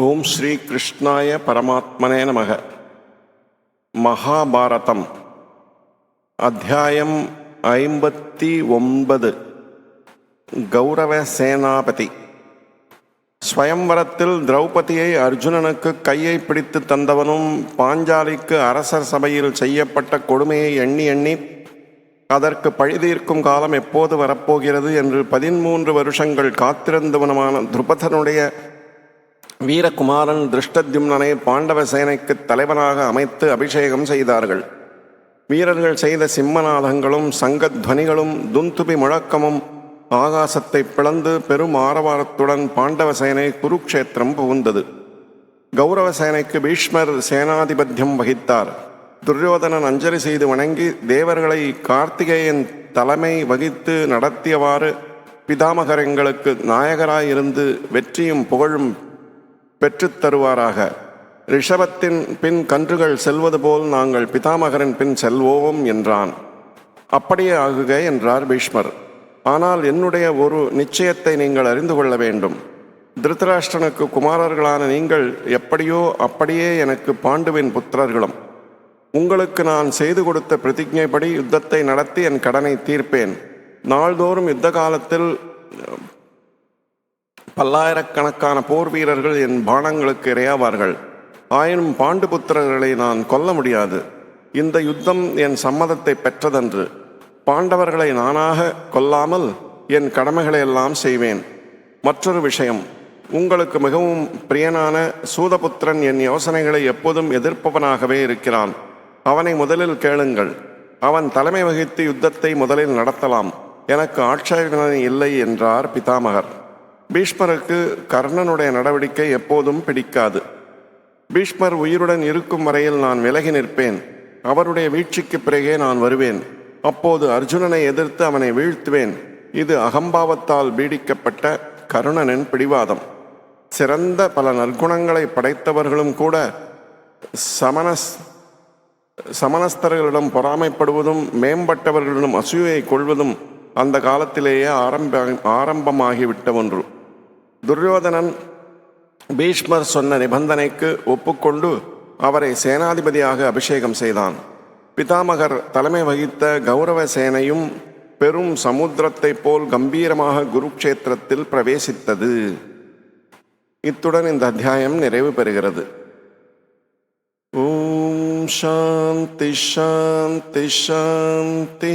ஓம் ஸ்ரீ கிருஷ்ணாய பரமாத்மனே நமக. மகாபாரதம். அத்தியாயம் ஐம்பத்தி ஒன்பது. கௌரவ சேனாபதி. ஸ்வயம்வரத்தில் திரௌபதியை அர்ஜுனனுக்கு கையை பிடித்து தந்தவனும் பாஞ்சாலிக்கு அரசர் சபையில் செய்யப்பட்ட கொடுமையை எண்ணி எண்ணி அதற்கு பழிதீர்க்கும் காலம் எப்போது வரப்போகிறது? என்று பதிமூன்று வருஷங்கள் காத்திருந்தவனுமான துருபதனுடைய வீரகுமாரன் திருஷ்டத்யும்னனை பாண்டவ சேனைக்கு தலைவனாக அமைத்து அபிஷேகம் செய்தார்கள். வீரர்கள் செய்த சிம்மநாதங்களும் சங்கத்வனிகளும் துந்துபி முழக்கமும் ஆகாசத்தை பிளந்து பெரும் ஆரவாரத்துடன் பாண்டவ சேனை குருக்ஷேத்திரம் புகுந்தது. கௌரவ சேனைக்கு பீஷ்மர் சேனாதிபத்தியம் வகித்தார். துரியோதனன் அஞ்சலி செய்து வணங்கி தேவர்களை கார்த்திகேயன் தலைமை வகித்து நடத்தியவாறு பிதாமகர் எங்களுக்கு நாயகராயிருந்து வெற்றியும் புகழும் பெற்றுத் தருவாராக. ரிஷபத்தின் பின் கன்றுகள் செல்வது போல் நாங்கள் பிதாமகரின் பின் செல்வோம் என்றான். அப்படியே ஆகுக என்றார் பீஷ்மர். ஆனால் என்னுடைய ஒரு நிச்சயத்தை நீங்கள் அறிந்து கொள்ள வேண்டும். திருதராஷ்டிரனுக்கு குமாரர்களான நீங்கள் எப்படியோ அப்படியே எனக்கு பாண்டுவின் புத்திரர்களும். உங்களுக்கு நான் செய்து கொடுத்த பிரதிஜைப்படி யுத்தத்தை நடத்தி என் கடனை தீர்ப்பேன். நாள்தோறும் யுத்த காலத்தில் பல்லாயிரக்கணக்கான போர் வீரர்கள் என் பானங்களுக்கு இரையாவார்கள். ஆயினும் பாண்டு புத்திரர்களை நான் கொல்ல முடியாது. இந்த யுத்தம் என் சம்மதத்தை பெற்றதன்று. பாண்டவர்களை நானாக கொல்லாமல் என் கடமைகளை எல்லாம் செய்வேன். மற்றொரு விஷயம். உங்களுக்கு மிகவும் பிரியனான சூதபுத்திரன் என் யோசனைகளை எப்போதும் எதிர்ப்பவனாகவே இருக்கிறான். அவனை முதலில் கேளுங்கள். அவன் தலைமை வகித்து யுத்தத்தை முதலில் நடத்தலாம். எனக்கு ஆட்சேபனை இல்லை என்றார் பிதாமகர். பீஷ்மருக்கு கர்ணனுடைய நடவடிக்கை எப்போதும் பிடிக்காது. பீஷ்மர் உயிருடன் இருக்கும் வரையில் நான் விலகி நிற்பேன். அவருடைய வீழ்ச்சிக்கு பிறகே நான் வருவேன். அப்போது அர்ஜுனனை எதிர்த்து அவனை வீழ்த்துவேன். இது அகம்பாவத்தால் பீடிக்கப்பட்ட கருணனின் பிடிவாதம். சிறந்த பல நற்குணங்களை படைத்தவர்களும் கூட சமணஸ் சமணஸ்தர்களிடம் பொறாமைப்படுவதும் மேம்பட்டவர்களிடம் அசூயை கொள்வதும் அந்த காலத்திலேயே ஆரம்ப ஆரம்பமாகிவிட்ட ஒன்று துரியோதனன் பீஷ்மர் சொன்ன நிபந்தனைக்கு ஒப்புக்கொண்டு அவரை சேனாதிபதியாக அபிஷேகம் செய்தான். பிதாமகர் தலைமை வகித்த கௌரவ சேனையும் பெரும் சமுத்திரத்தைப் போல் கம்பீரமாக குருக்ஷேத்திரத்தில் பிரவேசித்தது. இத்துடன் இந்த அத்தியாயம் நிறைவு பெறுகிறது. ஓம் சாந்தி ஷாந்தி ஷாந்தி